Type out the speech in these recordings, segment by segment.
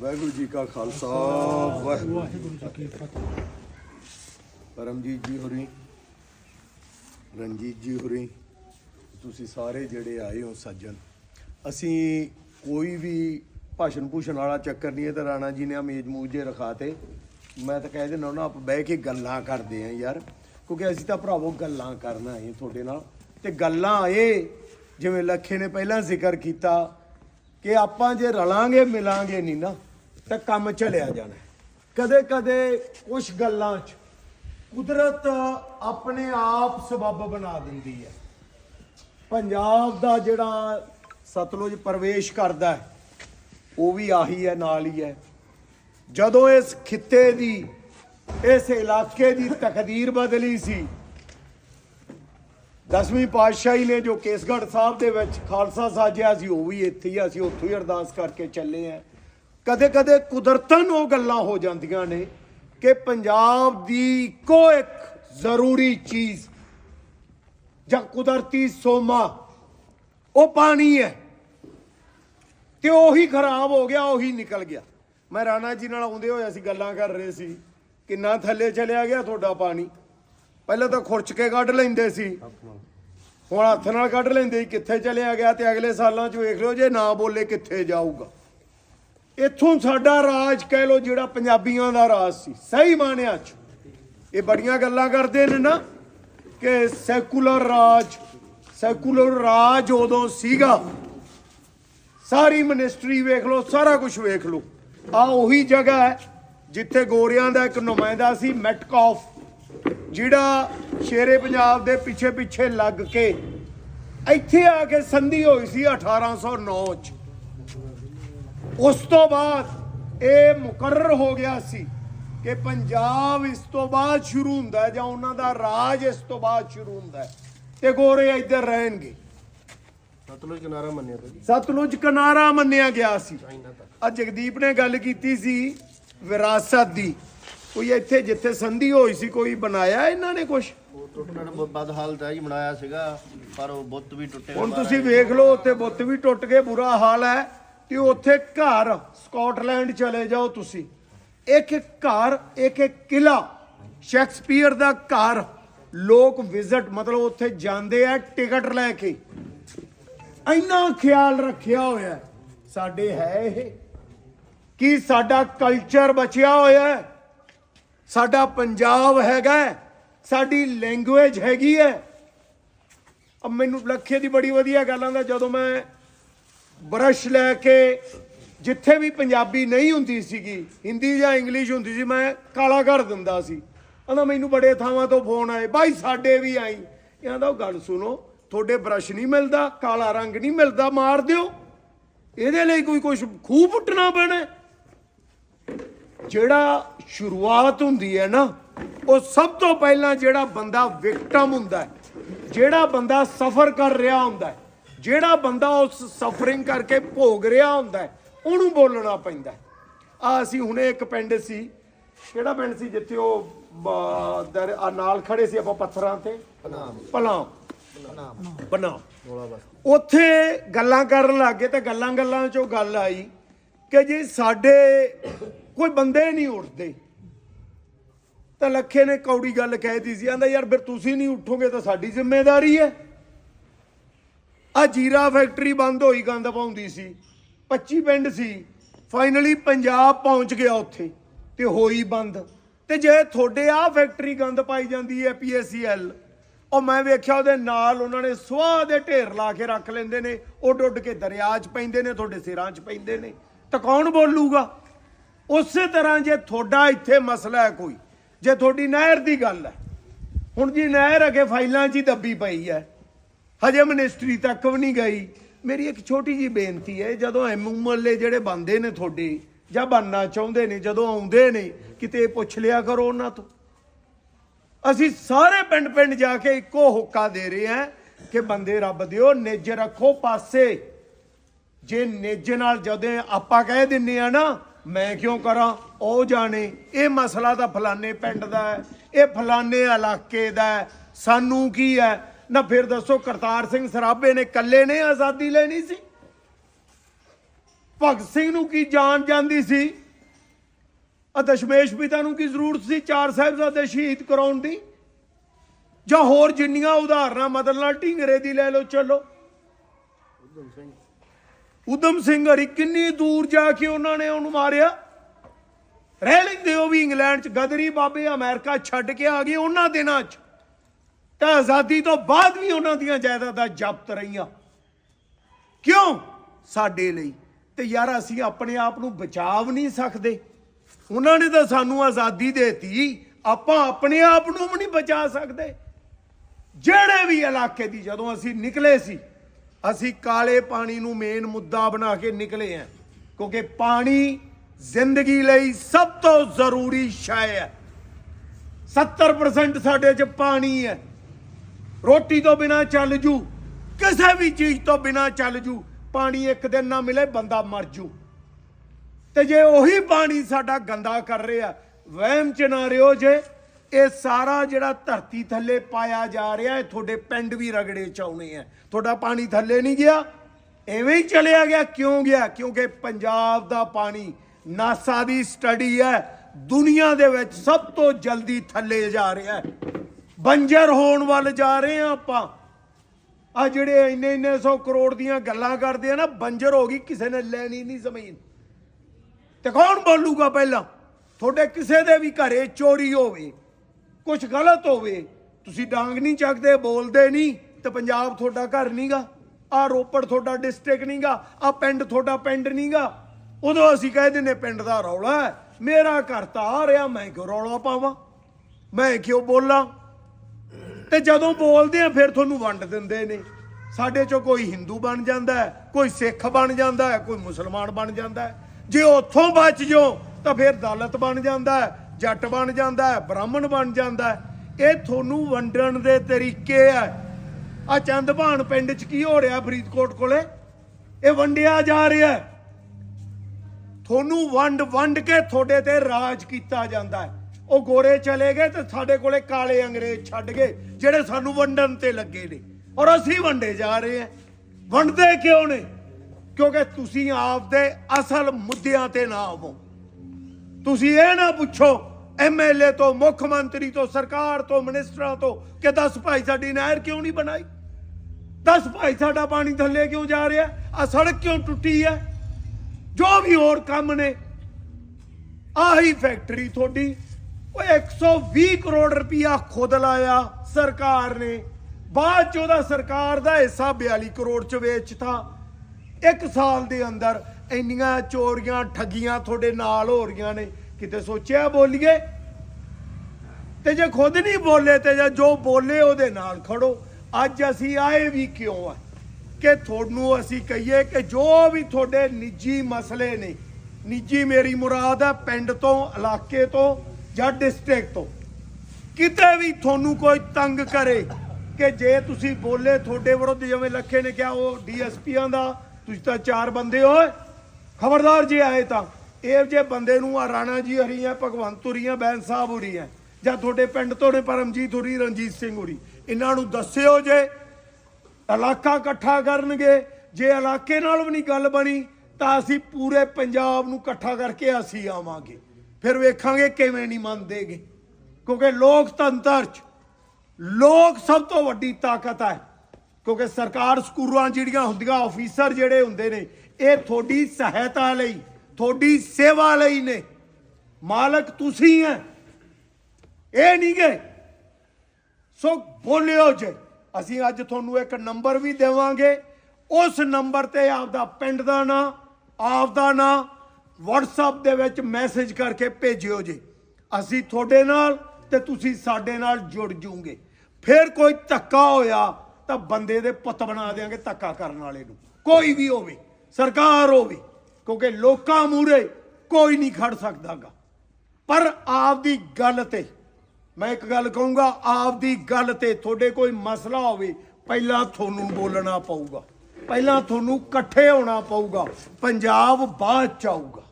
ਵਾਹਿਗੁਰੂ ਜੀ ਕਾ ਖਾਲਸਾ, ਵਾਹਿਗੁਰੂ ਵਾਹਿਗੁਰੂ ਜੀ ਕੀ ਫਤਿਹ। ਪਰਮਜੀਤ ਜੀ ਹੋਰੀ, ਰਣਜੀਤ ਜੀ ਹੋਰੀ, ਤੁਸੀਂ ਸਾਰੇ ਜਿਹੜੇ ਆਏ ਹੋ ਸੱਜਣ, ਅਸੀਂ ਕੋਈ ਵੀ ਭਾਸ਼ਣ ਭੂਸ਼ਣ ਵਾਲਾ ਚੱਕਰ ਨਹੀਂ ਹੈ ਤਾਂ ਰਾਣਾ ਜੀ ਨੇ ਆ ਮੇਜ਼ ਮੂਜ ਜੇ ਰਖਾਤੇ। ਮੈਂ ਤਾਂ ਕਹਿ ਦਿੰਦਾ ਨਾ ਆਪ ਬਹਿ ਕੇ ਗੱਲਾਂ ਕਰਦੇ ਆਂ ਯਾਰ, ਕਿਉਂਕਿ ਅਸੀਂ ਤਾਂ ਭਰਾਵੋ ਗੱਲਾਂ ਕਰਨਾ ਆਏ ਤੁਹਾਡੇ ਨਾਲ। ਤੇ ਗੱਲਾਂ ਇਹ, ਜਿਵੇਂ ਲੱਖੇ ਨੇ ਪਹਿਲਾਂ ਜ਼ਿਕਰ ਕੀਤਾ, ਕਿ ਆਪਾਂ ਜੇ ਰਲਾਂਗੇ, ਮਿਲਾਂਗੇ ਨਹੀਂ ਨਾ। ਤਾਂ ਕੰਮ ਚੱਲਿਆ ਜਾਣਾ। ਕਦੇ ਕਦੇ ਕੁਝ ਗੱਲਾਂ 'ਚ ਕੁਦਰਤ ਆਪਣੇ ਆਪ ਸਬੱਬ ਬਣਾ ਦਿੰਦੀ ਹੈ। ਪੰਜਾਬ ਦਾ ਜਿਹੜਾ ਸਤਲੁਜ ਪ੍ਰਵੇਸ਼ ਕਰਦਾ ਹੈ, ਉਹ ਵੀ ਆਹੀ ਹੈ, ਨਾਲ ਹੀ ਹੈ। ਜਦੋਂ ਇਸ ਖਿੱਤੇ ਦੀ, ਇਸ ਇਲਾਕੇ ਦੀ ਤਕਦੀਰ ਬਦਲੀ ਸੀ, ਦਸਵੀਂ ਪਾਤਸ਼ਾਹੀ ਨੇ ਜੋ ਕੇਸਗੜ੍ਹ ਸਾਹਿਬ ਦੇ ਵਿੱਚ ਖਾਲਸਾ ਸਾਜਿਆ ਸੀ, ਉਹ ਵੀ ਇੱਥੇ ਹੀ ਅਸੀਂ ਉੱਥੋਂ ਹੀ ਅਰਦਾਸ ਕਰਕੇ ਚੱਲੇ ਆ ਕਦੇ ਕਦੇ ਕੁਦਰਤਨ ਉਹ ਗੱਲਾਂ ਹੋ ਜਾਂਦੀਆਂ ਨੇ ਕਿ ਪੰਜਾਬ ਦੀ ਇੱਕੋ ਇੱਕ ਜ਼ਰੂਰੀ ਚੀਜ਼ ਜਾਂ ਕੁਦਰਤੀ ਸੋਮਾ, ਉਹ ਪਾਣੀ ਹੈ। ਤੇ ਉਹੀ ਖਰਾਬ ਹੋ ਗਿਆ, ਉਹੀ ਨਿਕਲ ਗਿਆ। ਮੈਂ ਰਾਣਾ ਜੀ ਨਾਲ ਆਉਂਦੇ ਹੋਏ ਅਸੀਂ ਗੱਲਾਂ ਕਰ ਰਹੇ ਸੀ ਕਿੰਨਾ ਥੱਲੇ ਚਲਿਆ ਗਿਆ ਤੁਹਾਡਾ ਪਾਣੀ। ਪਹਿਲਾਂ ਤਾਂ ਖੁਰਚ ਕੇ ਕੱਢ ਲੈਂਦੇ ਸੀ। ਹੁਣ ਹੱਥ ਨਾਲ ਕੱਢ ਲੈਂਦੇ ਸੀ ਕਿੱਥੇ ਚਲਿਆ ਗਿਆ ਤੇ ਅਗਲੇ ਸਾਲਾਂ 'ਚ ਵੇਖ ਲਿਓ ਜੇ ਨਾ ਬੋਲੇ ਕਿੱਥੇ ਜਾਊਗਾ। ਇੱਥੋਂ ਸਾਡਾ ਰਾਜ ਕਹਿ ਲੋ ਜਿਹੜਾ ਪੰਜਾਬੀਆਂ ਦਾ ਰਾਜ ਸੀ, ਸਹੀ ਮਾਨਿਆਂ 'ਚ। ਇਹ ਬੜੀਆਂ ਗੱਲਾਂ ਕਰਦੇ ਨੇ ਨਾ ਕਿ ਸੈਕੂਲਰ ਰਾਜ ਸੈਕੂਲਰ ਰਾਜ ਉਦੋਂ ਸੀਗਾ। ਸਾਰੀ ਮਿਨਿਸਟਰੀ ਵੇਖ ਲਓ, ਸਾਰਾ ਕੁਝ ਵੇਖ ਲਓ। ਆ ਉਹੀ ਜਗ੍ਹਾ ਹੈ ਜਿੱਥੇ ਗੋਰਿਆਂ ਦਾ ਇੱਕ ਨੁਮਾਇੰਦਾ ਸੀ, ਮੈਟਕਾਫ, ਜਿਹੜਾ ਸ਼ੇਰੇ ਪੰਜਾਬ ਦੇ ਪਿੱਛੇ ਪਿੱਛੇ ਲੱਗ ਕੇ ਇੱਥੇ ਆ ਕੇ ਸੰਧੀ ਹੋਈ ਸੀ 1809 ਚ। ਉਸ ਤੋਂ ਬਾਅਦ ਇਹ ਮੁਕਰਰ ਹੋ ਗਿਆ ਸੀ ਕਿ ਪੰਜਾਬ ਇਸ ਤੋਂ ਬਾਅਦ ਸ਼ੁਰੂ ਹੁੰਦਾ ਹੈ ਜਾਂ ਉਹਨਾਂ ਦਾ ਰਾਜ ਇਸ ਤੋਂ ਬਾਅਦ ਸ਼ੁਰੂ ਹੁੰਦਾ ਹੈ। ਤੇ ਗੋਰੇ ਇੱਧਰ ਰਹਿਣਗੇ। ਸਤਲੁਜ ਕਿਨਾਰਾ ਮੰਨਿਆ ਤਾ ਜੀ। ਸਤਲੁਜ ਕਿਨਾਰਾ ਮੰਨਿਆ ਗਿਆ ਸੀ। ਆ ਜਗਦੀਪ ਨੇ ਗੱਲ ਕੀਤੀ ਸੀ ਵਿਰਾਸਤ ਦੀ। ਕੋਈ ਇੱਥੇ ਜਿੱਥੇ ਸੰਧੀ ਹੋਈ ਸੀ ਕੋਈ ਬਣਾਇਆ ਇਹਨਾਂ ਨੇ ਕੁਝ ਟੁੱਟਣ ਬ- ਬਦ ਹਾਲਤ ਹੈ ਜੀ ਬਣਾਇਆ ਸੀਗਾ ਪਰ ਉਹ ਬੁੱਤ ਵੀ ਟੁੱਟੇ ਹੁਣ ਤੁਸੀਂ। ਵੇਖ ਲਓ ਉੱਥੇ ਬੁੱਤ ਵੀ ਟੁੱਟ ਗਏ ਬੁਰਾ ਹਾਲ ਹੈ। ਤੇ ਉੱਥੇ ਘਰ ਸਕਾਟਲੈਂਡ ਚਲੇ ਜਾਓ ਤੁਸੀਂ। ਇੱਕ ਇੱਕ ਘਰ, ਇੱਕ ਇੱਕ ਕਿਲਾ ਸ਼ੈਕਸਪੀਅਰ ਦਾ ਘਰ ਲੋਕ ਵਿਜ਼ਿਟ ਮਤਲਬ ਉੱਥੇ ਜਾਂਦੇ ਆ ਟਿਕਟ ਲੈ ਕੇ। ਇੰਨਾ ਖਿਆਲ ਰੱਖਿਆ ਹੋਇਆ ਸਾਡੇ ਹੈ ਇਹ। ਕਿ ਸਾਡਾ ਕਲਚਰ ਬਚਿਆ ਹੋਇਆ ਸਾਡਾ ਪੰਜਾਬ ਹੈਗਾ ਸਾਡੀ ਲੈਂਗੁਏਜ ਹੈਗੀ ਹੈ। ਅਬ ਮੈਨੂੰ ਲੱਖੇ ਦੀ ਬੜੀ ਵਧੀਆ ਗੱਲ ਆਂਦਾ ਜਦੋਂ ਮੈਂ ਬਰਸ਼ ਲੈ ਕੇ ਜਿੱਥੇ ਵੀ ਪੰਜਾਬੀ ਨਹੀਂ ਹੁੰਦੀ ਸੀਗੀ, ਹਿੰਦੀ ਜਾਂ ਇੰਗਲਿਸ਼ ਹੁੰਦੀ ਸੀ, ਮੈਂ ਕਾਲਾ ਕਰ ਦਿੰਦਾ ਸੀ। ਕਹਿੰਦਾ ਮੈਨੂੰ ਬੜੇ ਥਾਵਾਂ ਤੋਂ ਫੋਨ ਆਏ, ਬਾਈ ਸਾਡੇ ਵੀ ਆਈ। ਕਹਿੰਦਾ, ਉਹ ਗੱਲ ਸੁਣੋ, ਤੁਹਾਡੇ ਬਰਸ਼ ਨਹੀਂ ਮਿਲਦਾ, ਕਾਲਾ ਰੰਗ ਨਹੀਂ ਮਿਲਦਾ, ਮਾਰ ਦਿਓ। ਇਹਦੇ ਲਈ ਕੋਈ ਕੁਝ ਖੂਹ ਪੁੱਟਣਾ ਪੈਣਾ ਜਿਹੜਾ ਸ਼ੁਰੂਆਤ ਹੁੰਦੀ ਹੈ ਨਾ, ਉਹ ਸਭ ਤੋਂ ਪਹਿਲਾਂ ਜਿਹੜਾ ਬੰਦਾ ਵਿਕਟਮ ਹੁੰਦਾ ਹੈ, ਜਿਹੜਾ ਬੰਦਾ ਸਫਰ ਕਰ ਰਿਹਾ ਹੁੰਦਾ ਹੈ ਜਿਹੜਾ ਬੰਦਾ ਉਸ ਸਫਰਿੰਗ ਕਰਕੇ ਭੋਗ ਰਿਹਾ ਹੁੰਦਾ ਉਹਨੂੰ ਬੋਲਣਾ ਪੈਂਦਾ ਆ ਅਸੀਂ ਹੁਣੇ ਇੱਕ ਪਿੰਡ ਸੀ ਕਿਹੜਾ ਪਿੰਡ ਸੀ ਜਿੱਥੇ ਉਹ ਨਾਲ ਖੜੇ ਸੀ ਆਪਾਂ ਪੱਥਰਾਂ ਤੇ? ਭਲਾ ਬਣਾ ਉੱਥੇ ਗੱਲਾਂ ਕਰਨ ਲੱਗੇ ਤੇ ਗੱਲਾਂ ਗੱਲਾਂ ਚੋਂ ਗੱਲ ਆਈ ਕਿ ਜੀ ਸਾਡੇ ਕੋਈ ਬੰਦੇ ਨਹੀਂ ਉੱਠਦੇ ਤਾਂ ਲੱਖੇ ਨੇ ਕੌੜੀ ਗੱਲ ਕਹਿਤੀ ਸੀ ਆਂਦਾ ਯਾਰ ਫਿਰ ਤੁਸੀਂ ਨਹੀਂ ਉੱਠੋਗੇ ਤਾਂ ਸਾਡੀ ਜ਼ਿੰਮੇਵਾਰੀ ਹੈ। ਆ ਜੀਰਾ ਫੈਕਟਰੀ ਬੰਦ ਹੋਈ, ਗੰਦ ਪਾਉਂਦੀ ਸੀ। 25 ਪਿੰਡ ਸੀ। ਫਾਈਨਲੀ ਪੰਜਾਬ ਪਹੁੰਚ ਗਿਆ ਉੱਥੇ ਤੇ ਹੋਈ ਬੰਦ। ਤੇ ਜੇ ਤੁਹਾਡੇ ਆ ਫੈਕਟਰੀ ਗੰਦ ਪਾਈ ਜਾਂਦੀ ਹੈ ਪੀਐਸਸੀਐਲ ਉਹ ਮੈਂ ਵੇਖਿਆ ਉਹਦੇ ਨਾਲ ਉਹਨਾਂ ਨੇ ਸੁਆਹ ਦੇ ਢੇਰ ਲਾ ਕੇ ਰੱਖ ਲੈਂਦੇ ਨੇ। ਉਹ ਡੁੱਡ ਕੇ ਦਰਿਆ 'ਚ ਪੈਂਦੇ ਨੇ, ਤੁਹਾਡੇ ਸਿਰਾਂ 'ਚ ਪੈਂਦੇ ਨੇ। ਤਾਂ ਕੌਣ ਬੋਲੂਗਾ? ਉਸੇ ਤਰ੍ਹਾਂ ਜੇ ਤੁਹਾਡਾ ਇੱਥੇ ਮਸਲਾ ਹੈ ਕੋਈ, ਜੇ ਤੁਹਾਡੀ ਨਹਿਰ ਦੀ ਗੱਲ ਹੈ। ਹੁਣ ਜੀ ਨਹਿਰ ਅਗੇ ਫਾਈਲਾਂ 'ਚ ਹੀ ਦੱਬੀ ਪਈ ਹੈ। ਹਜੇ ਮਿਨਿਸਟਰੀ ਤੱਕ ਵੀ ਨਹੀਂ ਗਈ। ਮੇਰੀ ਇੱਕ ਛੋਟੀ ਜੀ ਬੇਨਤੀ ਹੈ, ਜਦੋਂ ਐਮਐਲਏ ਜਿਹੜੇ ਬੰਦੇ ਨੇ ਤੁਹਾਡੇ, ਜਾਂ ਬਣਨਾ ਚਾਹੁੰਦੇ ਨੇ, ਜਦੋਂ ਆਉਂਦੇ ਨੇ, ਕਿਤੇ ਪੁੱਛ ਲਿਆ ਕਰੋ ਉਹਨਾਂ ਤੋਂ। ਅਸੀਂ ਸਾਰੇ ਪਿੰਡ ਪਿੰਡ ਜਾ ਕੇ ਇੱਕੋ ਹੋਕਾ ਦੇ ਰਹੇ ਹਾਂ ਕਿ ਬੰਦੇ ਰੱਬ ਦਿਓ, ਨਿੱਜ ਰੱਖੋ ਪਾਸੇ। ਜੇ ਨਿੱਜ ਨਾਲ ਜਦੋਂ ਆਪਾਂ ਕਹਿ ਦਿੰਨੇ ਆ ਨਾ, ਮੈਂ ਕਿਉਂ ਕਰਾਂ, ਉਹ ਜਾਣੇ। ਇਹ ਮਸਲਾ ਤਾਂ ਫਲਾਣੇ ਪਿੰਡ ਦਾ ਹੈ, ਇਹ ਫਲਾਣੇ ਇਲਾਕੇ ਦਾ ਹੈ। ਸਾਨੂੰ ਕੀ ਹੈ? ਨਾ ਫਿਰ ਦੱਸੋ ਕਰਤਾਰ ਸਿੰਘ ਸਰਾਭੇ ਨੇ ਇਕੱਲੇ ਨੇ ਆਜ਼ਾਦੀ ਲੈਣੀ ਸੀ? ਭਗਤ ਸਿੰਘ ਨੂੰ ਕੀ ਜਾਣ ਜਾਂਦੀ ਸੀ? ਆ ਦਸ਼ਮੇਸ਼ ਪਿਤਾ ਨੂੰ ਕੀ ਜ਼ਰੂਰਤ ਸੀ ਚਾਰ ਸਾਹਿਬਜ਼ਾਦੇ ਸ਼ਹੀਦ ਕਰਾਉਣ ਦੀ? ਜਾਂ ਹੋਰ ਜਿੰਨੀਆਂ ਉਦਾਹਰਨਾਂ, ਮਦਨ ਲਾਲ ਢੀਂਗਰੇ ਦੀ ਲੈ ਲਓ, ਚਲੋ। ਸਿੰਘ ਉਦਮ ਸਿੰਘ ਹਰੀ ਕਿੰਨੀ ਦੂਰ ਜਾ ਕੇ ਉਹਨਾਂ ਨੇ ਉਹਨੂੰ ਮਾਰਿਆ? ਰਹਿ ਲੈਂਦੇ ਉਹ ਵੀ ਇੰਗਲੈਂਡ ਚ, ਗਦਰੀ ਬਾਬੇ ਅਮਰੀਕਾ ਛੱਡ ਕੇ ਆ ਗਏ ਉਹਨਾਂ ਦਿਨਾਂ ਚ। ਤਾਂ ਆਜ਼ਾਦੀ ਤੋਂ ਬਾਅਦ ਵੀ ਉਹਨਾਂ ਦੀਆਂ ਜਾਇਦਾਦਾਂ ਜ਼ਬਤ ਰਹੀਆਂ। ਕਿਉਂ? ਸਾਡੇ ਲਈ। ਤੇ ਯਾਰ, ਅਸੀਂ ਆਪਣੇ ਆਪ ਨੂੰ ਬਚਾ ਵੀ ਨਹੀਂ ਸਕਦੇ। ਉਹਨਾਂ ਨੇ ਤਾਂ ਸਾਨੂੰ ਆਜ਼ਾਦੀ ਦੇਤੀ। ਆਪਾਂ ਆਪਣੇ ਆਪ ਨੂੰ ਵੀ ਨਹੀਂ ਬਚਾ ਸਕਦੇ। ਜਿਹੜੇ ਵੀ ਇਲਾਕੇ ਦੀ ਜਦੋਂ ਅਸੀਂ ਨਿਕਲੇ ਸੀ, ਅਸੀਂ ਕਾਲੇ ਪਾਣੀ ਨੂੰ ਮੇਨ ਮੁੱਦਾ ਬਣਾ ਕੇ ਨਿਕਲੇ ਆ ਕਿਉਂਕਿ ਪਾਣੀ ਜ਼ਿੰਦਗੀ ਲਈ ਸਭ ਤੋਂ ਜ਼ਰੂਰੀ ਸ਼ੈ ਹੈ। 70% ਸਾਡੇ 'ਚ ਪਾਣੀ ਹੈ। ਰੋਟੀ ਤੋਂ ਬਿਨਾ ਚੱਲ ਜੂ, ਕਿਸੇ ਵੀ ਚੀਜ਼ ਤੋਂ ਬਿਨਾ ਚੱਲ ਜੂ, ਪਾਣੀ ਇੱਕ ਦਿਨ ਨਾ ਮਿਲੇ, ਬੰਦਾ ਮਰ ਜੂ। ਤੇ ਜੇ ਉਹੀ ਪਾਣੀ ਸਾਡਾ ਗੰਦਾ ਕਰ ਰਿਹਾ, ਵਹਿਮ ਚ ਨਾ ਰਿਓ ਜੇ, ਇਹ ਸਾਰਾ ਜਿਹੜਾ ਧਰਤੀ ਥੱਲੇ ਪਾਇਆ ਜਾ ਰਿਹਾ ਹੈ, ਤੁਹਾਡੇ ਪਿੰਡ ਵੀ ਰਗੜੇ ਚ ਆਉਣੇ ਆ ਤੁਹਾਡਾ ਪਾਣੀ ਥੱਲੇ ਨਹੀਂ ਗਿਆ, ਐਵੇਂ ਹੀ ਚਲਿਆ ਗਿਆ, ਕਿਉਂ ਗਿਆ? ਕਿਉਂਕਿ ਪੰਜਾਬ ਦਾ ਪਾਣੀ ਨਾਸਾ ਦੀ ਸਟੱਡੀ ਹੈ, ਦੁਨੀਆ ਦੇ ਵਿੱਚ ਸਭ ਤੋਂ ਜਲਦੀ ਥੱਲੇ ਜਾ ਰਿਹਾ ਹੈ। ਬੰਜਰ ਹੋਣ ਵੱਲ ਜਾ ਰਹੇ ਆ ਆਪਾਂ। ਆ ਜਿਹੜੇ ਇੰਨੇ ਇੰਨੇ ਸੌ ਕਰੋੜ ਦੀਆਂ ਗੱਲਾਂ ਕਰਦੇ ਆ ਨਾ, ਬੰਜਰ ਹੋ ਗਈ, ਕਿਸੇ ਨੇ ਲੈਣੀ ਨਹੀਂ ਜ਼ਮੀਨ। ਤੇ ਕੌਣ ਬੋਲੂਗਾ ਪਹਿਲਾਂ? ਤੁਹਾਡੇ ਕਿਸੇ ਦੇ ਵੀ ਘਰੇ ਚੋਰੀ ਹੋਵੇ ਕੁਝ ਗਲਤ ਹੋਵੇ, ਤੁਸੀਂ ਡਾਂਗ ਨਹੀਂ ਚੱਕਦੇ, ਬੋਲਦੇ ਨਹੀਂ, ਤੇ ਪੰਜਾਬ ਤੁਹਾਡਾ ਘਰ ਨਹੀਂਗਾ ਆ ਰੋਪੜ ਤੁਹਾਡਾ ਡਿਸਟ੍ਰਿਕਟ ਨਹੀਂਗਾ ਆ ਪਿੰਡ ਤੁਹਾਡਾ ਪਿੰਡ ਨਹੀਂਗਾ ਉਦੋਂ ਅਸੀਂ ਕਹਿ ਦਿੰਦੇ, ਪਿੰਡ ਦਾ ਰੌਲਾ ਮੇਰਾ ਘਰ ਤਾਂ ਆ ਰਿਹਾ, ਮੈਂ ਕਿਉਂ ਰੌਲਾ ਪਾਵਾਂ? ਮੈਂ ਕਿਉਂ ਬੋਲਾਂ? ਤੇ ਜਦੋਂ ਬੋਲਦੇ ਆ, ਫਿਰ ਤੁਹਾਨੂੰ ਵੰਡ ਦਿੰਦੇ ਨੇ। ਸਾਡੇ ਚੋਂ ਕੋਈ ਹਿੰਦੂ ਬਣ ਜਾਂਦਾ ਹੈ, ਕੋਈ ਸਿੱਖ ਬਣ ਜਾਂਦਾ ਹੈ, ਕੋਈ ਮੁਸਲਮਾਨ ਬਣ ਜਾਂਦਾ ਹੈ। ਜੇ ਉੱਥੋਂ ਬਚ ਜਾਓ, ਤਾਂ ਫਿਰ ਦਲਤ ਬਣ ਜਾਂਦਾ ਹੈ, ਜੱਟ ਬਣ ਜਾਂਦਾ ਹੈ, ਬ੍ਰਾਹਮਣ ਬਣ ਜਾਂਦਾ ਹੈ। ਇਹ ਤੁਹਾਨੂੰ ਵੰਡਣ ਦੇ ਤਰੀਕੇ ਆ ਆ ਚੰਦਭਾਨ ਪਿੰਡ 'ਚ ਕੀ ਹੋ ਰਿਹਾ ਫਰੀਦਕੋਟ ਕੋਲੇ? ਇਹ ਵੰਡਿਆ ਜਾ ਰਿਹਾ ਤੁਹਾਨੂੰ ਵੰਡ ਵੰਡ ਕੇ ਤੁਹਾਡੇ ਤੇ ਰਾਜ ਕੀਤਾ ਜਾਂਦਾ ਹੈ। ਉਹ ਗੋਰੇ ਚਲੇ ਗਏ ਤੇ ਸਾਡੇ ਕੋਲੇ ਕਾਲੇ ਅੰਗਰੇਜ਼ ਛੱਡ ਗਏ, ਜਿਹੜੇ ਸਾਨੂੰ ਵੰਡਣ ਤੇ ਲੱਗੇ ਨੇ। ਔਰ ਅਸੀਂ ਵੰਡੇ ਜਾ ਰਹੇ ਹਾਂ। ਵੰਡਦੇ ਕਿਉਂ ਨੇ? ਕਿਉਂਕਿ ਤੁਸੀਂ ਆਪਦੇ ਅਸਲ ਮੁੱਦਿਆਂ ਤੇ ਨਾ ਆਵੋ। ਤੁਸੀਂ ਇਹ ਨਾ ਪੁੱਛੋ ਐਮਐਲਏ ਤੋਂ, ਮੁੱਖ ਮੰਤਰੀ ਤੋਂ, ਸਰਕਾਰ ਤੋਂ, ਮਿਨਿਸਟਰਾਂ ਤੋਂ ਕਿ ਦੱਸ ਭਾਈ ਸਾਡੀ ਨਹਿਰ ਕਿਉਂ ਨਹੀਂ ਬਣਾਈ? ਦੱਸ ਭਾਈ ਸਾਡਾ ਪਾਣੀ ਥੱਲੇ ਕਿਉਂ ਜਾ ਰਿਹਾ? ਆ ਸੜਕ ਕਿਉਂ ਟੁੱਟੀ ਹੈ? ਜੋ ਵੀ ਹੋਰ ਕੰਮ ਨੇ, ਆਹੀ ਫੈਕਟਰੀ ਤੁਹਾਡੀ ਉਹ 120 ਕਰੋੜ ਰੁਪਇਆ ਖੁਦ ਲਾਇਆ ਸਰਕਾਰ ਨੇ। ਬਾਅਦ ਚ ਉਹਦਾ ਸਰਕਾਰ ਦਾ ਹਿੱਸਾ 42 ਕਰੋੜ ਚ ਵੇਚਤਾ। ਇੱਕ ਸਾਲ ਦੇ ਅੰਦਰ ਇੰਨੀਆਂ ਚੋਰੀਆਂ, ਠੱਗੀਆਂ ਤੁਹਾਡੇ ਨਾਲ ਹੋ ਰਹੀਆਂ ਨੇ। ਕਿਤੇ ਸੋਚਿਆ ਬੋਲੀਏ? ਤੇ ਜੇ ਖੁਦ ਨਹੀਂ ਬੋਲੇ ਤੇ ਜਾਂ ਜੋ ਬੋਲੇ ਉਹਦੇ ਨਾਲ ਖੜੋ। ਅੱਜ ਅਸੀਂ ਆਏ ਵੀ ਕਿਉਂ ਆ? ਕਿ ਤੁਹਾਨੂੰ ਅਸੀਂ ਕਹੀਏ ਕਿ ਜੋ ਵੀ ਤੁਹਾਡੇ ਨਿੱਜੀ ਮਸਲੇ ਨੇ, ਨਿੱਜੀ ਮੇਰੀ ਮੁਰਾਦ ਹੈ ਪਿੰਡ ਤੋਂ, ਇਲਾਕੇ ਤੋਂ ਜਾਂ ਡਿਸਟ੍ਰਿਕਟ ਤੋਂ। ਕਿਤੇ ਵੀ ਤੁਹਾਨੂੰ ਕੋਈ ਤੰਗ ਕਰੇ ਕਿ ਜੇ ਤੁਸੀਂ ਬੋਲੇ ਤੁਹਾਡੇ ਵਿਰੁੱਧ ਜਿਵੇਂ ਲੱਖੇ ਨੇ ਕਿਹਾ ਉਹ ਡੀਐਸਪੀਆਂ ਦਾ, ਤੁਸੀਂ ਤਾਂ ਚਾਰ ਬੰਦੇ ਹੋ ਖਬਰਦਾਰ ਜੇ ਆਏ ਤਾਂ। ਇਹ ਜੇ ਬੰਦੇ ਨੂੰ ਆ ਰਾਣਾ ਜੀ ਹਰੀ ਹੈ ਭਗਵੰਤ ਹੁਰੀ ਹੈ ਬੈਂਸ ਸਾਹਿਬ ਹੁਰੀ ਹੈ ਜਾਂ ਤੁਹਾਡੇ ਪਿੰਡ ਤੋਂ ਨੇ ਪਰਮਜੀਤ ਹੁਰੀ, ਰਣਜੀਤ ਸਿੰਘ ਹੁਰੀ, ਇਹਨਾਂ ਨੂੰ ਦੱਸਿਓ ਜੇ ਇਲਾਕਾ ਇਕੱਠਾ ਕਰਨਗੇ। ਜੇ ਇਲਾਕੇ ਨਾਲ ਵੀ ਨਹੀਂ ਗੱਲ ਬਣੀ, ਤਾਂ ਅਸੀਂ ਪੂਰੇ ਪੰਜਾਬ ਨੂੰ ਇਕੱਠਾ ਕਰਕੇ ਅਸੀਂ ਆਵਾਂਗੇ। ਫਿਰ ਵੇਖਾਂਗੇ ਕਿਵੇਂ ਨਹੀਂ ਮੰਨਦੇਗੇ। ਕਿਉਂਕਿ ਲੋਕਤੰਤਰ 'ਚ, ਲੋਕ ਸਭ ਤੋਂ ਵੱਡੀ ਤਾਕਤ ਹੈ। ਕਿਉਂਕਿ ਸਰਕਾਰ ਸਕੂਲਾਂ ਜਿਹੜੀਆਂ ਹੁੰਦੀਆਂ ਅਫੀਸਰ ਜਿਹੜੇ ਹੁੰਦੇ ਨੇ, ਇਹ ਤੁਹਾਡੀ ਸਹਾਇਤਾ ਲਈ, ਤੁਹਾਡੀ ਸੇਵਾ ਲਈ ਨੇ। ਮਾਲਕ ਤੁਸੀਂ ਹੈ। ਇਹ ਨਹੀਂ ਗਏ ਸੋ ਬੋਲਿਓ ਜੇ, ਅਸੀਂ ਅੱਜ ਤੁਹਾਨੂੰ ਇੱਕ ਨੰਬਰ ਵੀ ਦੇਵਾਂਗੇ। ਉਸ ਨੰਬਰ ਤੇ ਆਪਦਾ ਪਿੰਡ ਦਾ ਨਾਂ, ਆਪਦਾ ਨਾਂ WhatsApp ਦੇ ਵਿੱਚ ਮੈਸੇਜ ਕਰਕੇ ਭੇਜਿਓ ਜੇ। ਅਸੀਂ ਤੁਹਾਡੇ ਨਾਲ ਤੇ ਤੁਸੀਂ ਸਾਡੇ ਨਾਲ ਜੁੜ ਜੂਗੇ। ਫਿਰ ਕੋਈ ਧੱਕਾ ਹੋਇਆ ਤਾਂ ਬੰਦੇ ਦੇ ਪੁੱਤ ਬਣਾ ਦੇਾਂਗੇ ਧੱਕਾ ਕਰਨ ਵਾਲੇ ਨੂੰ। ਕੋਈ ਵੀ ਹੋਵੇ, ਸਰਕਾਰ ਹੋਵੇ, ਕਿਉਂਕਿ ਲੋਕਾਂ ਮੂਰੇ ਕੋਈ ਨਹੀਂ ਖੜ ਸਕਦਾਗਾ। ਪਰ ਆਪ ਦੀ ਗੱਲ ਤੇ, ਮੈਂ ਇੱਕ ਗੱਲ ਕਹੂੰਗਾ, ਆਪਦੀ ਗੱਲ ਤੇ ਤੁਹਾਡੇ ਕੋਈ ਮਸਲਾ ਹੋਵੇ, ਪਹਿਲਾਂ ਤੁਹਾਨੂੰ ਬੋਲਣਾ ਪਊਗਾ। ਪਹਿਲਾਂ ਤੁਹਾਨੂੰ ਇਕੱਠੇ ਹੋਣਾ ਪਊਗਾ। ਪੰਜਾਬ ਬਾਅਦ ਚ ਆਊਗਾ।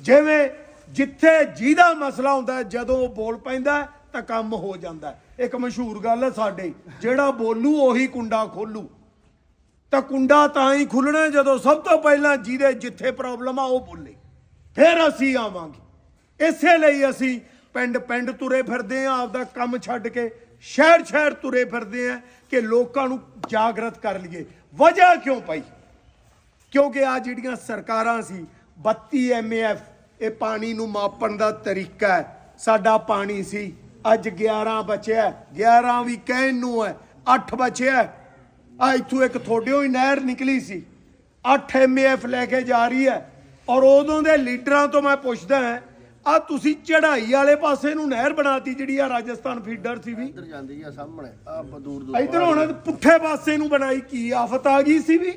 ਜਿਵੇਂ ਜਿੱਥੇ ਜਿਹਦਾ ਮਸਲਾ ਹੁੰਦਾ ਜਦੋਂ ਉਹ ਬੋਲ ਪੈਂਦਾ ਤਾਂ ਕੰਮ ਹੋ ਜਾਂਦਾ ਇੱਕ ਮਸ਼ਹੂਰ ਗੱਲ ਹੈ ਸਾਡੇ, ਜਿਹੜਾ ਬੋਲੂ ਉਹੀ ਕੁੰਡਾ ਖੋਲੂ। ਤਾਂ ਕੁੰਡਾ ਤਾਂ ਹੀ ਖੁੱਲਣਾ ਜਦੋਂ ਸਭ ਤੋਂ ਪਹਿਲਾਂ ਜਿਹਦੇ ਜਿੱਥੇ ਪ੍ਰੋਬਲਮ ਆ, ਉਹ ਬੋਲੇ। ਫਿਰ ਅਸੀਂ ਆਵਾਂਗੇ। ਇਸੇ ਲਈ ਅਸੀਂ ਪਿੰਡ ਪਿੰਡ ਤੁਰੇ ਫਿਰਦੇ ਆ ਆਪਦਾ ਕੰਮ ਛੱਡ ਕੇ ਸ਼ਹਿਰ ਸ਼ਹਿਰ ਤੁਰੇ ਫਿਰਦੇ ਆ ਕਿ ਲੋਕਾਂ ਨੂੰ ਜਾਗਰਤ ਕਰ ਲਈਏ। ਵਜ੍ਹਾ ਕਿਉਂ ਪਈ? ਕਿਉਂਕਿ ਆ ਜਿਹੜੀਆਂ ਸਰਕਾਰਾਂ ਸੀ 32 ਐਮਏਐਫ ਇਹ ਪਾਣੀ ਨੂੰ ਮਾਪਣ ਦਾ ਤਰੀਕਾ ਹੈ। ਸਾਡਾ ਪਾਣੀ ਸੀ। ਅੱਜ 11 ਬਚਿਆ 11 ਵੀ ਕਹਿਣ ਨੂੰ ਹੈ। 8 ਬਚਿਆ ਆ ਇੱਥੋਂ ਇੱਕ ਥੋੜਿਓ ਹੀ ਨਹਿਰ ਨਿਕਲੀ ਸੀ। 8 ਐਮਏਐਫ ਲੈ ਕੇ ਜਾ ਰਹੀ ਹੈ। ਔਰ ਉਦੋਂ ਦੇ ਲੀਡਰਾਂ ਤੋਂ ਮੈਂ ਪੁੱਛਦਾ ਹਾਂ ਆ ਤੁਸੀਂ ਚੜ੍ਹਾਈ ਵਾਲੇ ਪਾਸੇ ਨੂੰ ਨਹਿਰ ਬਣਾਤੀ ਜਿਹੜੀ ਆ ਰਾਜਸਥਾਨ ਫੀਡਰ ਸੀ ਵੀ? ਇੱਧਰ ਜਾਂਦੀ ਆ ਸਾਹਮਣੇ। ਆ ਦੂਰ ਦੂਰ ਇਧਰ ਹੁਣ ਪੁੱਠੇ ਪਾਸੇ ਨੂੰ ਬਣਾਈ ਕੀ ਆਫਤ ਆ ਗਈ ਸੀ ਵੀ?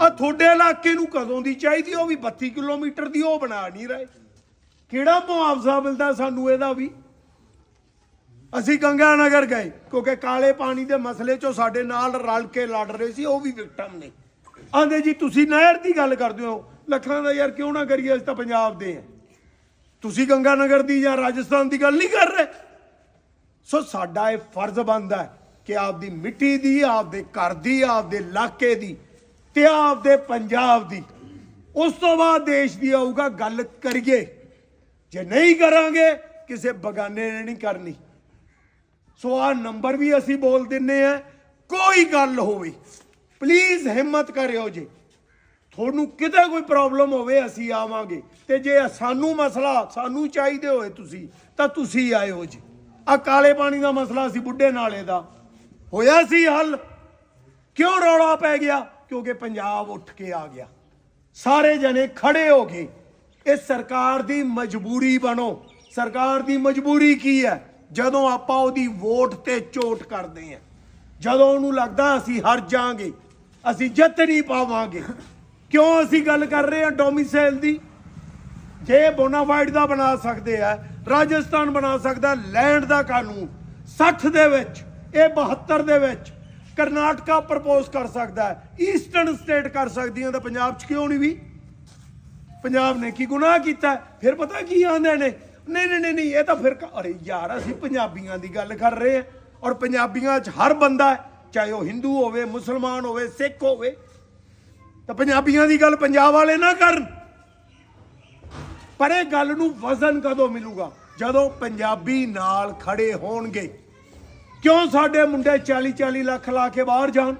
ਆ ਤੁਹਾਡੇ ਇਲਾਕੇ ਨੂੰ ਕਦੋਂ ਦੀ ਚਾਹੀਦੀ ਉਹ ਵੀ 32 ਕਿਲੋਮੀਟਰ ਦੀ, ਉਹ ਬਣਾ ਨਹੀਂ ਰਹੇ। ਕਿਹੜਾ ਮੁਆਵਜ਼ਾ ਮਿਲਦਾ ਸਾਨੂੰ ਇਹਦਾ ਵੀ? ਅਸੀਂ ਗੰਗਾ ਨਗਰ ਗਏ, ਕਿਉਂਕਿ ਕਾਲੇ ਪਾਣੀ ਦੇ ਮਸਲੇ 'ਚੋਂ ਸਾਡੇ ਨਾਲ ਰਲ ਕੇ ਲੜ ਰਹੇ ਸੀ, ਉਹ ਵੀ ਵਿਕਟਮ ਨੇ। ਆਂਦੇ ਜੀ, ਤੁਸੀਂ ਨਹਿਰ ਦੀ ਗੱਲ ਕਰਦੇ ਹੋ। ਲੱਖਾਂ ਦਾ ਯਾਰ ਕਿਉਂ ਨਾ ਕਰੀਏ, ਅਸੀਂ ਤਾਂ ਪੰਜਾਬ ਦੇ ਆ ਤੁਸੀਂ ਗੰਗਾ ਨਗਰ ਦੀ ਜਾਂ ਰਾਜਸਥਾਨ ਦੀ ਗੱਲ ਨਹੀਂ ਕਰ ਰਹੇ? ਸੋ ਸਾਡਾ ਇਹ ਫਰਜ਼ ਬਣਦਾ ਕਿ ਆਪਦੀ ਮਿੱਟੀ ਦੀ, ਆਪਦੇ ਘਰ ਦੀ, ਆਪਦੇ ਇਲਾਕੇ ਦੀ ਤੇ ਆਪਦੇ ਪੰਜਾਬ ਦੀ। ਉਸ ਤੋਂ ਬਾਅਦ ਦੇਸ਼ ਦੀ ਆਊਗਾ, ਗੱਲ ਕਰੀਏ। ਜੇ ਨਹੀਂ ਕਰਾਂਗੇ, ਕਿਸੇ ਬਗਾਨੇ ਨੇ ਨਹੀਂ ਕਰਨੀ। ਸੋ ਆ ਨੰਬਰ ਵੀ ਅਸੀਂ ਬੋਲ ਦਿੰਨੇ ਆ, ਕੋਈ ਗੱਲ ਹੋਵੇ। ਪਲੀਜ਼ ਹਿੰਮਤ ਕਰਿਓ ਜੀ। ਤੁਹਾਨੂੰ ਕਿਤੇ ਕੋਈ ਪ੍ਰੋਬਲਮ ਹੋਵੇ, ਅਸੀਂ ਆਵਾਂਗੇ। ਤੇ ਜੇ ਸਾਨੂੰ ਮਸਲਾ, ਸਾਨੂੰ ਚਾਹੀਦੇ ਹੋਏ ਤੁਸੀਂ, ਤਾਂ ਤੁਸੀਂ ਆਇਓ ਜੀ। ਆ ਕਾਲੇ ਪਾਣੀ ਦਾ ਮਸਲਾ ਸੀ, ਬੁੱਢੇ ਨਾਲੇ ਦਾ। ਹੋਇਆ ਸੀ ਹੱਲ। ਕਿਉਂ ਰੌਲਾ ਪੈ ਗਿਆ? ਕਿਉਂਕਿ ਪੰਜਾਬ ਉੱਠ ਕੇ ਆ ਗਿਆ। ਸਾਰੇ ਜਣੇ ਖੜੇ ਹੋ ਗਏ ਇਹ ਸਰਕਾਰ ਦੀ ਮਜਬੂਰੀ ਬਣੋ। ਸਰਕਾਰ ਦੀ ਮਜਬੂਰੀ ਕੀ ਹੈ? ਜਦੋਂ ਆਪਾਂ ਉਹਦੀ ਵੋਟ ਤੇ ਚੋਟ ਕਰਦੇ ਹਾਂ, ਜਦੋਂ ਉਹਨੂੰ ਲੱਗਦਾ ਅਸੀਂ ਹਰ ਜਾਾਂਗੇ ਅਸੀਂ ਜਿੱਤ ਨਹੀਂ ਪਾਵਾਂਗੇ। ਕਿਉਂ ਅਸੀਂ ਗੱਲ ਕਰ ਰਹੇ ਹਾਂ ਡੋਮਿਸਾਈਲ ਦੀ? ਜੇ ਬੋਨਾਫਾਈਡ ਦਾ ਬਣਾ ਸਕਦੇ ਆ, ਰਾਜਸਥਾਨ ਬਣਾ ਸਕਦਾ, ਲੈਂਡ ਦਾ ਕਾਨੂੰਨ 60 ਦੇ ਵਿੱਚ, ਇਹ 72 ਦੇ ਵਿੱਚ ਕਰਨਾਟਕਾ ਪ੍ਰਪੋਜ਼ ਕਰ ਸਕਦਾ ਹੈ। ਈਸਟਰਨ ਸਟੇਟ ਕਰ ਸਕਦੀਆਂ ਤਾਂ ਪੰਜਾਬ 'ਚ ਕਿਉਂ ਨਹੀਂ ਵੀ? ਪੰਜਾਬ ਨੇ ਕੀ ਗੁਨਾਹ ਕੀਤਾ ਫਿਰ ਪਤਾ ਕੀ ਆਂਦੇ ਨੇ? ਨਹੀਂ ਨਹੀਂ ਨਹੀਂ ਨਹੀਂ, ਇਹ ਤਾਂ ਫਿਰ ਅਰੇ ਯਾਰ, ਅਸੀਂ ਪੰਜਾਬੀਆਂ ਦੀ ਗੱਲ ਕਰ ਰਹੇ ਹਾਂ ਔਰ ਪੰਜਾਬੀਆਂ 'ਚ ਹਰ ਬੰਦਾ ਚਾਹੇ ਉਹ ਹਿੰਦੂ ਹੋਵੇ, ਮੁਸਲਮਾਨ ਹੋਵੇ ਸਿੱਖ ਹੋਵੇ, ਤਾਂ ਪੰਜਾਬੀਆਂ ਦੀ ਗੱਲ ਪੰਜਾਬ ਵਾਲੇ ਨਾ ਕਰਨ। ਪਰ ਇਹ ਗੱਲ ਨੂੰ ਵਜ਼ਨ ਕਦੋਂ ਮਿਲੂਗਾ? ਜਦੋਂ ਪੰਜਾਬੀ ਨਾਲ ਖੜੇ ਹੋਣਗੇ। ਕਿਉਂ ਸਾਡੇ ਮੁੰਡੇ 40 40 ਲੱਖ ਲਾ ਕੇ ਬਾਹਰ ਜਾਣ?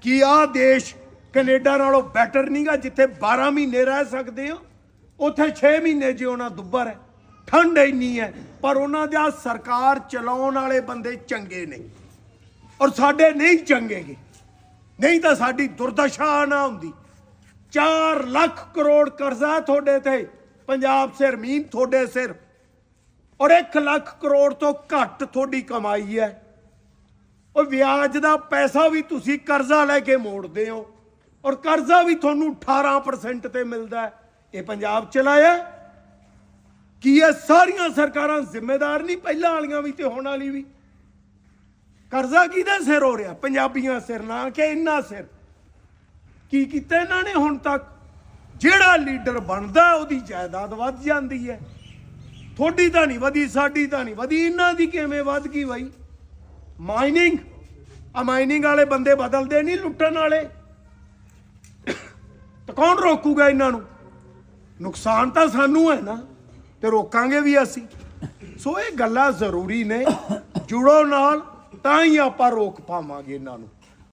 ਕੀ ਆਹ ਦੇਸ਼ ਕੈਨੇਡਾ ਨਾਲੋਂ ਬੈਟਰ ਨਹੀਂਗਾ ਜਿੱਥੇ 12 ਮਹੀਨੇ ਰਹਿ ਸਕਦੇ ਹੋ? ਉੱਥੇ 6 ਮਹੀਨੇ ਜਿਉਣਾ ਦੁੱਬਰ ਹੈ। ਠੰਡ ਇੰਨੀ ਹੈ, ਪਰ ਉਹਨਾਂ ਦਾ ਸਰਕਾਰ ਚਲਾਉਣ ਵਾਲੇ ਬੰਦੇ ਚੰਗੇ ਨੇ। ਔਰ ਸਾਡੇ ਨਹੀਂ ਚੰਗੇਗੇ ਨਹੀਂ ਤਾਂ ਸਾਡੀ ਦੁਰਦਸ਼ਾ ਨਾ ਹੁੰਦੀ। 4 ਲੱਖ ਕਰੋੜ ਕਰਜ਼ਾ ਤੁਹਾਡੇ ਤੇ। ਪੰਜਾਬ ਸਿਰ ਮੀਨ ਤੁਹਾਡੇ ਸਿਰ। ਔਰ 1 ਲੱਖ ਕਰੋੜ ਤੋਂ ਘੱਟ ਤੁਹਾਡੀ ਕਮਾਈ ਹੈ। ਉਹ ਵਿਆਜ ਦਾ ਪੈਸਾ ਵੀ ਤੁਸੀਂ ਕਰਜ਼ਾ ਲੈ ਕੇ ਮੋੜਦੇ ਹੋ ਔਰ ਕਰਜ਼ਾ ਵੀ ਤੁਹਾਨੂੰ 18% ਤੇ ਮਿਲਦਾ ਹੈ। ਇਹ ਪੰਜਾਬ ਚਲਾਇਆ। ਕੀ ਇਹ ਸਾਰੀਆਂ ਸਰਕਾਰਾਂ ਜ਼ਿੰਮੇਦਾਰ ਨਹੀਂ? ਪਹਿਲਾਂ ਵਾਲੀਆਂ ਵੀ ਤੇ ਹੁਣ ਵਾਲੀ ਵੀ। ਕਰਜ਼ਾ ਕਿਹਦਾ ਸਿਰ ਹੋ ਰਿਹਾ? ਪੰਜਾਬੀਆਂ ਸਿਰ, ਨਾ ਕਿ ਇੰਨਾ ਸਿਰ। ਕੀ ਕੀਤਾ ਇਹਨਾਂ ਨੇ ਹੁਣ ਤੱਕ? ਜਿਹੜਾ ਲੀਡਰ ਬਣਦਾ, ਉਹਦੀ ਜਾਇਦਾਦ ਵੱਧ ਜਾਂਦੀ ਹੈ। ਥੋੜੀ ਤਾਂ ਨਹੀਂ ਵਧੀ, ਸਾਡੀ ਤਾਂ ਨਹੀਂ ਵਧੀ। ਇਹਨਾਂ ਦੀ ਕਿਵੇਂ ਵੱਧ ਗਈ ਬਾਈ? ਮਾਈਨਿੰਗ ਆ ਮਾਈਨਿੰਗ ਵਾਲੇ ਬੰਦੇ ਬਦਲਦੇ ਨਹੀਂ, ਲੁੱਟਣ ਵਾਲੇ। ਤਾਂ ਕੌਣ ਰੋਕੂਗਾ ਇਹਨਾਂ ਨੂੰ? ਨੁਕਸਾਨ ਤਾਂ ਸਾਨੂੰ ਹੈ ਨਾ, ਤੇ ਰੋਕਾਂਗੇ ਵੀ ਅਸੀਂ। ਸੋ ਇਹ ਗੱਲਾਂ ਜ਼ਰੂਰੀ ਨੇ। ਜੁੜੋ ਨਾਲ, ਤਾਂ ਹੀ ਆਪਾਂ ਰੋਕ ਪਾਵਾਂਗੇ ਇਹਨਾਂ ਨੂੰ।